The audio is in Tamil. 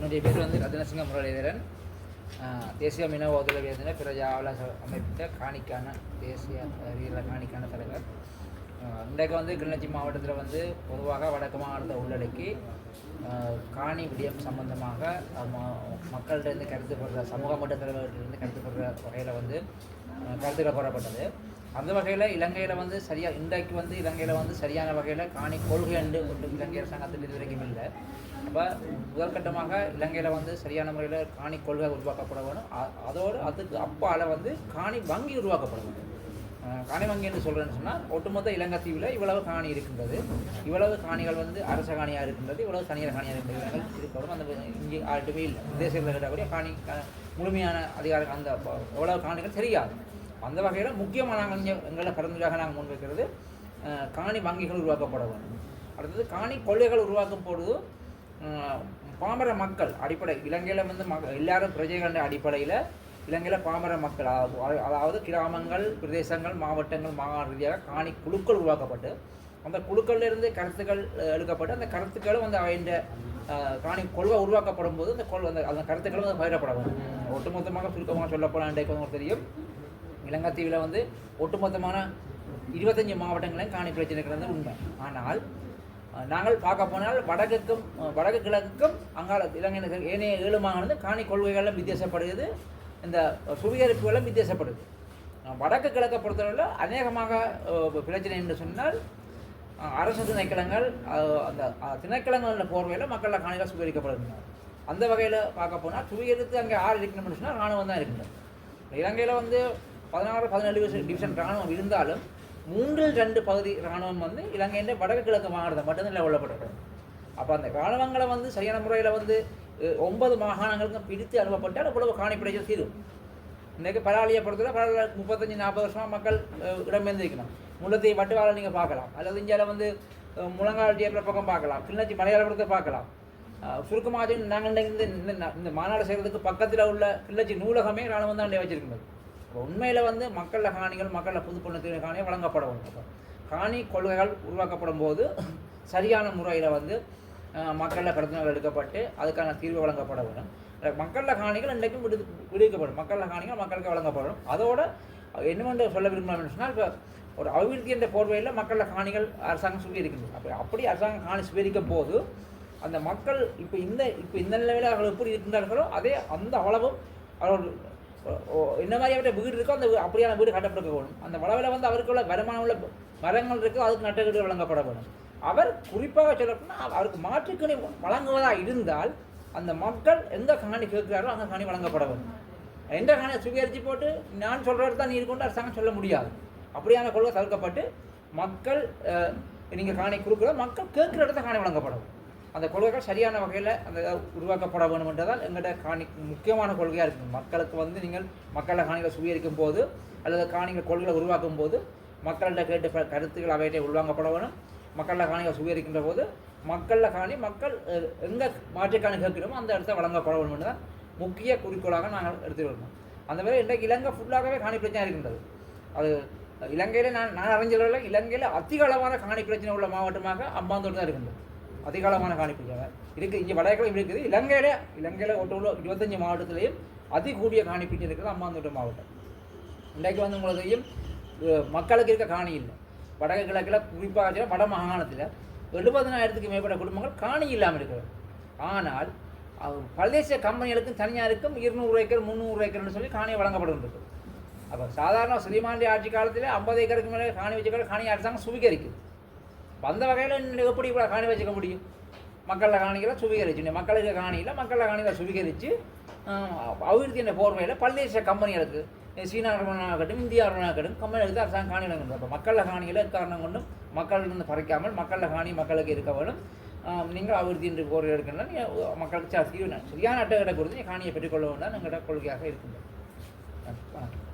என்னுடைய பேர் வந்து ரத்னசிங்க முரளிதரன். தேசிய மீனவ ஒதுல வேதனை பிரஜாவல அமைப்பிட்ட காணிக்கான தேசிய வீர காணிக்கான தலைவர். இன்றைக்கு வந்து கிளிநொச்சி மாவட்டத்தில் வந்து பொதுவாக வடக்கு மாவட்டத்தை உள்ளடக்கி காணி விடயம் சம்பந்தமாக மக்கள்கிட்டேருந்து ம- கருத்து பெறுற சமூக மட்ட தலைவர்களிருந்து கருத்து பெறுற வகையில் வந்து கருத்துக்களை போடப்பட்டது. அந்த வகையில் இலங்கையில் வந்து சரியாக இன்றைக்கு வந்து இலங்கையில் வந்து சரியான வகையில் காணி கொள்கை என்று ஒன்றும் இலங்கை அரசாங்கத்தில் இதுவரைக்கும் இல்லை. அப்போ முதற்கட்டமாக இலங்கையில் வந்து சரியான முறையில் காணி கொள்கை உருவாக்கப்பட வேணும் அதோடு அதுக்கு அப்பால் வந்து காணி வங்கி உருவாக்கப்பட வேண்டும். காணி வங்கி என்று சொல்கிறேன்னு சொன்னால் ஒட்டுமொத்த இலங்கை தீவில் இவ்வளவு காணி இருக்கின்றது. இவ்வளவு காணிகள் வந்து அரச காணியாக இருக்கின்றது இவ்வளவு தனியார் காணியாக இருக்கின்றது இடங்கள் இருக்கணும் அந்த இங்கே ஆட்டுமே இல்லை. தேசியத்தில் இருக்கக்கூடிய காணி முழுமையான அதிகாரம் அந்த எவ்வளவு காணிகள் தெரியாது. அந்த வகையில் முக்கியமாக நாங்கள் இங்கே எங்களை கருந்துக்காக நாங்கள் முன்வைக்கிறது காணி வங்கிகள் உருவாக்கப்பட வேண்டும். அடுத்தது காணி கொள்கைகள் உருவாக்கும் பொழுது பாமர மக்கள் அடிப்படை இலங்கையில் வந்து மக எல்லாரும் பிரஜைகள் அடிப்படையில் இலங்கையில் பாமர மக்கள் அதாவது கிராமங்கள் பிரதேசங்கள் மாவட்டங்கள் மாகாண ரீதியாக காணி குழுக்கள் உருவாக்கப்பட்டு அந்த குழுக்கள்லேருந்து கருத்துக்கள் எடுக்கப்பட்டு அந்த கருத்துக்களும் வந்து அவைண்ட காணி கொள்கை உருவாக்கப்படும் போது அந்த கொள் அந்த அந்த கருத்துக்களும் வந்து பயிரப்பட வேண்டும். ஒட்டுமொத்தமாக சுருக்கமாக சொல்லப்போனால் இன்றைக்கு உங்களுக்கு தெரியும். இலங்காத்தீவில் வந்து ஒட்டுமொத்தமான இருபத்தஞ்சி மாவட்டங்களையும் காணி பிரச்சனை இருக்கிறது உண்மை. ஆனால் நாங்கள் பார்க்க போனால் வடக்குக்கும் வடக்கு கிழக்குக்கும் அங்கால இலங்கை ஏனைய ஏழு மாகாணம் காணி கொள்கைகளும் வித்தியாசப்படுகிறது. இந்த சுவீகரிப்புகளும் வித்தியாசப்படுது. வடக்கு கிழக்கை பொறுத்தவரையில் அநேகமாக பிரச்சனை என்று சொன்னால் அரசு திணைக்களங்கள் அந்த அஹ், போர்வையில் மக்களில் காணிகள் சுவீகரிக்கப்படுகின்றன. அந்த வகையில் பார்க்க போனால் சுவீகரித்து அங்கே ஆறு இருக்கணும்னு சொன்னால் ராணுவம் தான் இருக்கின்றது இலங்கையில் வந்து பதினாறு பதினேழு டிவிஷன் டிவிஷன் ராணுவம் இருந்தாலும் மூன்றில் ரெண்டு பகுதி ராணுவம் வந்து இலங்கையின் வடக்கு கிழக்கு மாகாணத்தை மட்டும்தான் நிலவல்லப்பட்டிருக்கு அப்போ அந்த ராணுவங்களை வந்து சரியான முறையில் வந்து ஒன்பது மாகாணங்களுக்கும் பிரித்து அனுப்பப்பட்டால் அவ்வளவு காணி பிரச்சனை தீரும் இன்றைக்கு பரவாயில்லையை பொறுத்தவரை பரவாயில்ல முப்பத்தஞ்சு நாற்பது வருஷமாக மக்கள் இடம்பெயர்ந்திருக்கணும். முல்லத்தை வட்டுவாளை நீங்கள் பார்க்கலாம். அல்லது இந்தியாவில் வந்து அஹ், முழங்கால் பக்கம் பார்க்கலாம். கிளிநொச்சி மலையாளபுரத்தை பார்க்கலாம். சுருக்கமாக நாங்கள் இந்த இந்த இந்த- இந்த மாநாடு செய்கிறதுக்கு பக்கத்தில் உள்ள கிளிநொச்சி நூலகமே ராணுவம் தான் வச்சிருக்கிறது இப்போ உண்மையில் வந்து மக்களில் காணிகள் மக்களில் புது பொண்ணு காணிகள் வழங்கப்பட வேண்டும் காணி கொள்கைகள் உருவாக்கப்படும் போது சரியான முறையில் வந்து மக்களில் பிரச்சனைகள் எடுக்கப்பட்டு அதுக்கான தீர்வு வழங்கப்பட வேண்டும். மக்களில் காணிகள் இன்றைக்கும் விடு விடுவிக்கப்படும். மக்களில் காணிகள் மக்களுக்கு வழங்கப்படும். அதோட என்னவென்று சொல்ல விரும்புகிறோம்னு சொன்னால் இப்போ ஒரு அபிவிருத்தி என்ற போர்வையில் மக்களில் காணிகள் அரசாங்கம் சுவீகரிக்கணும் அப்படி அப்படி அரசாங்கம் காணி சுவீகரிக்கும் போது அந்த மக்கள் இப்போ இந்த இப்போ இந்த நிலையில் அவர்கள் எப்படி இருக்கின்றார்களோ அதே அந்த அளவும் அவர்கள் ஓ- ஓ- என்ன மாதிரியான வீடு இருக்கோ அந்த அப்படியான வீடு கட்டப்பட்டு வேணும். அந்த வளவில் வந்து அவருக்குள்ள வருமானம் உள்ள மரங்கள் இருக்கோ அதுக்கு நட்டகீடு வழங்கப்பட வேணும். அவர் குறிப்பாக சொல்லப்போனால் அவருக்கு மாற்றுக்கணி வழங்குவதாக இருந்தால் அந்த மக்கள் எந்த காணி கேட்கிறாரோ அந்த காணி வழங்கப்பட வேண்டும் எந்த காணியை சுவீகரித்து போட்டு நான் சொல்கிறது தான் நீ கொண்டு அரசாங்கம் சொல்ல முடியாது. அப்படியான கொள்கை தவிர்க்கப்பட்டு மக்கள் நீங்கள் காணி கொடுக்குற மக்கள் கேட்குற இடத்த காணி வழங்கப்படும் அந்த கொள்கைகள் சரியான வகையில் அந்த உருவாக்கப்பட வேண்டும் என்றதால் எங்கள்கிட்ட காணி முக்கியமான கொள்கையாக இருக்குது மக்களுக்கு வந்து நீங்கள் மக்களை காணிகளை சுவீகரிக்கும் போது அல்லது காணிகள் கொள்கைகளை உருவாக்கும் போது மக்கள்கிட்ட கேட்டு கருத்துக்கள் அவையிட்ட உள்வாங்கப்பட வேணும். மக்களில் காணிகள் சுவீகரிக்கின்ற போது மக்களில் காணி மக்கள் எங்கே மாற்றுக்காணி கேட்கிறோமோ அந்த இடத்த வழங்கப்பட வேண்டும் தான் முக்கிய குறிக்கோளாக நாங்கள் எடுத்து வருவோம் அந்த மாதிரி இன்றைக்கு இலங்கை ஃபுல்லாகவே காணி பிரச்சனை இருக்கின்றது. அது இலங்கையில் நான் நான் அறிஞ்சளவில் இலங்கையில் அதிக அளவான காணி பிரச்சனை உள்ள மாவட்டமாக அம்பாந்தூர் தான் இருக்கின்றது. அதிகாலமான காணிப்புகள் இருக்குது இங்கே வடகிழக்கு இருக்குது? இலங்கையில் இலங்கையில் ஒட்டுள்ள இருபத்தஞ்சி மாவட்டத்திலையும் அதிகூடிய காணிப்பீட்டு இருக்கிறது அம்மாந்தோட்டம் மாவட்டம். இன்றைக்கு வந்து உங்களுக்கு மக்களுக்கு இருக்க காணி இல்லை. வடக்கு கிழக்கில் குறிப்பாக வட மாகாணத்தில் எழுபதனாயிரத்துக்கு மேற்பட்ட குடும்பங்கள் காணி இல்லாமல் இருக்கிறது. ஆனால் பிரதேச கம்பெனிகளுக்கும் தனியாருக்கும் இருநூறு ஏக்கர் முந்நூறு ஏக்கர்னு சொல்லி காணி வழங்கப்படுகின்றது. அப்போ சாதாரண ஸ்ரீமாண்டி ஆட்சி காலத்தில் ஐம்பது ஏக்கருக்கு மேலே காணி வச்சுக்கிற காணி அரசாங்கம் சுவீகரிக்குது. அந்த வகையில் எப்படி இவ்வளோ காணி வச்சுக்க முடியும்? மக்களில் காணிகளை சுவீகரிச்சு. மக்களுக்கு காணியில் மக்களில் காணிகளை சுவீகரித்து அபிவிருத்தி என்ற போர்வையில் பல்தேச கம்பெனிகளுக்கு சீனா நிறுவனமாகட்டும் இந்தியா கம்பெனி கம்பெனிகளுக்கு அரசாங்கம் காணிகளை கொண்டு அப்போ மக்களில் காணிகளை காரணம் கொண்டும் மக்களிலிருந்து பறைக்காமல் மக்களில் காணி மக்களுக்கு இருக்க வேண்டும். நீங்கள் அபிவிருத்தி என்று போர் எடுக்கணும் மக்களுக்கு சரியான அட்டை சரியான கொடுத்து நீ காணியை பெற்றுக்கொள்ள வேண்டாம். எங்கள்கிட்ட கொள்கையாக இருக்கின்றது. வணக்கம்.